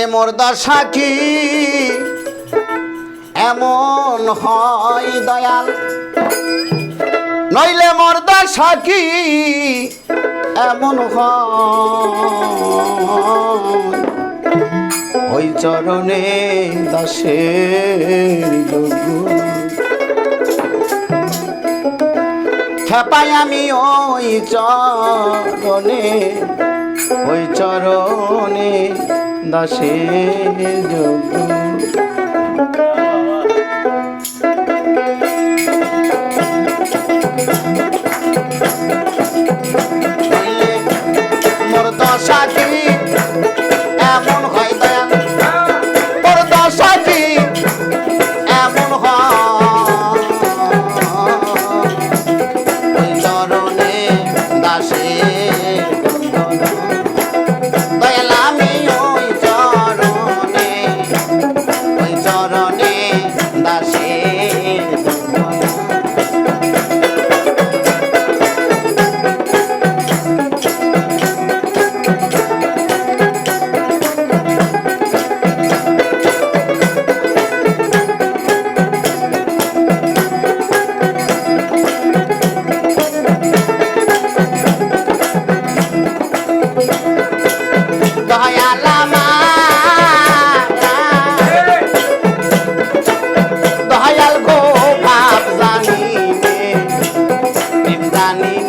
ওরে মোরদা সাকি এমন হয় দয়াল। নইলে মোরদা সাকি এমন ওই চরণে দাসের খেপাই আমি ওই চরণে ওই চরণে দাসের যোগ I Nani.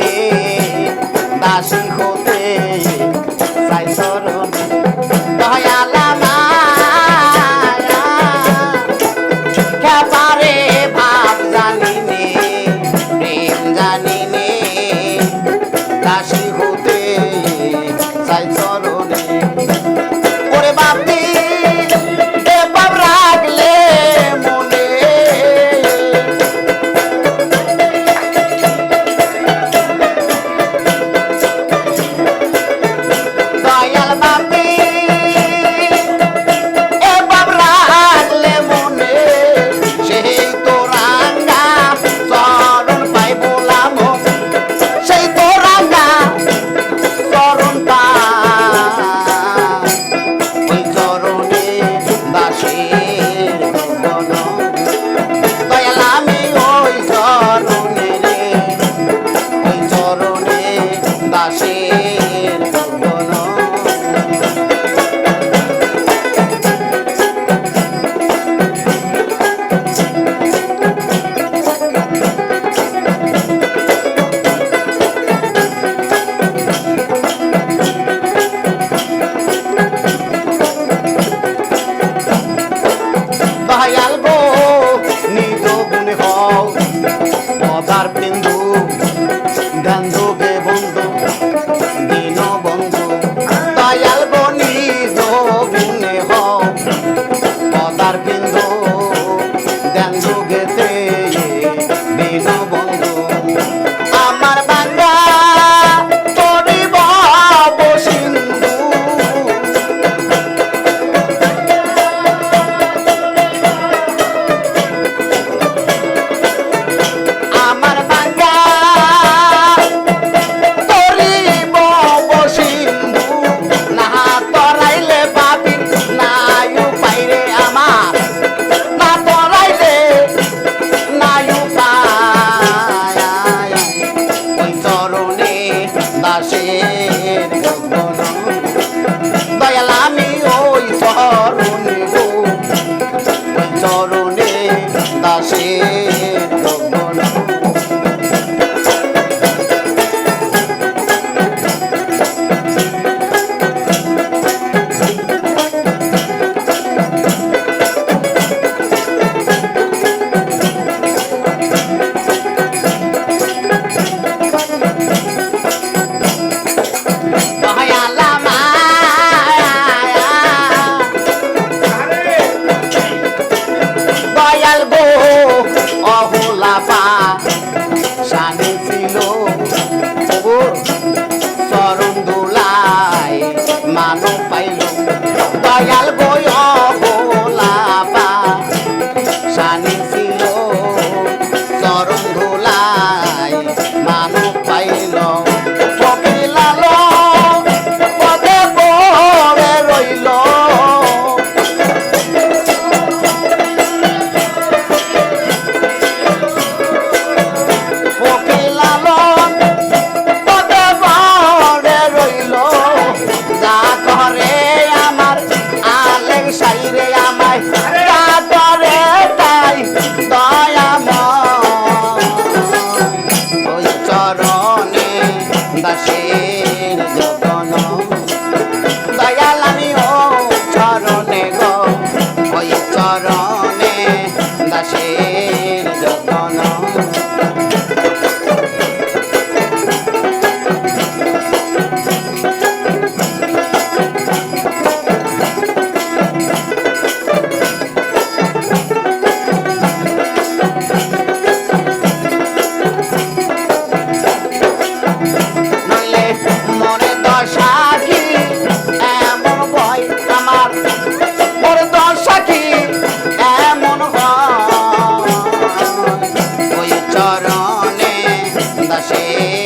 see.